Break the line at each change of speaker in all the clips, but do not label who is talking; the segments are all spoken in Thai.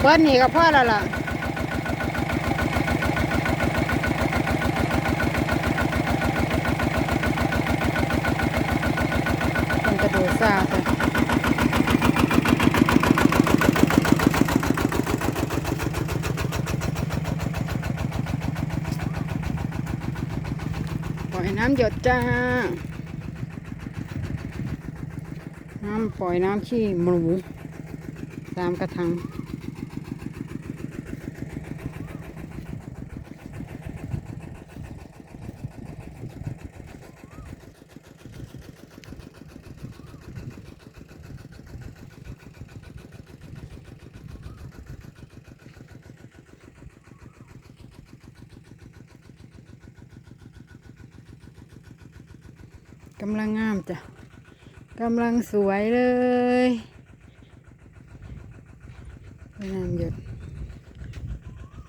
เบิ้ลนี่ก็พอแล้วล่ะมันกระโดดซาจ้ะปล่อยน้ำหยดจ้าน้ำปล่อยน้ำขี้หมูตามกระทัง กำลังงามจ้ะกำลังสวยเลยน้ำหยด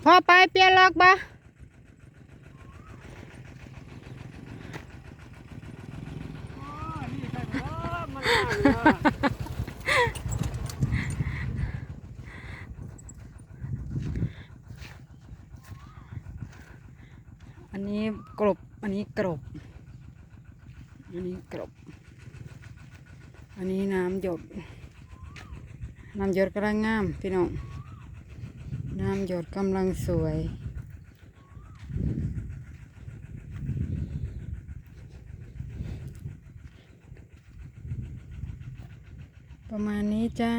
พอไปเปลี่ยนล็อกบะอันนี้กรบ อันนี้กรบ อันนี้กรบอันนี้น้ำหยด น้ำหยดกำลังงามพี่น้อง น้ำหยดกำลังสวย ประมาณนี้จ้า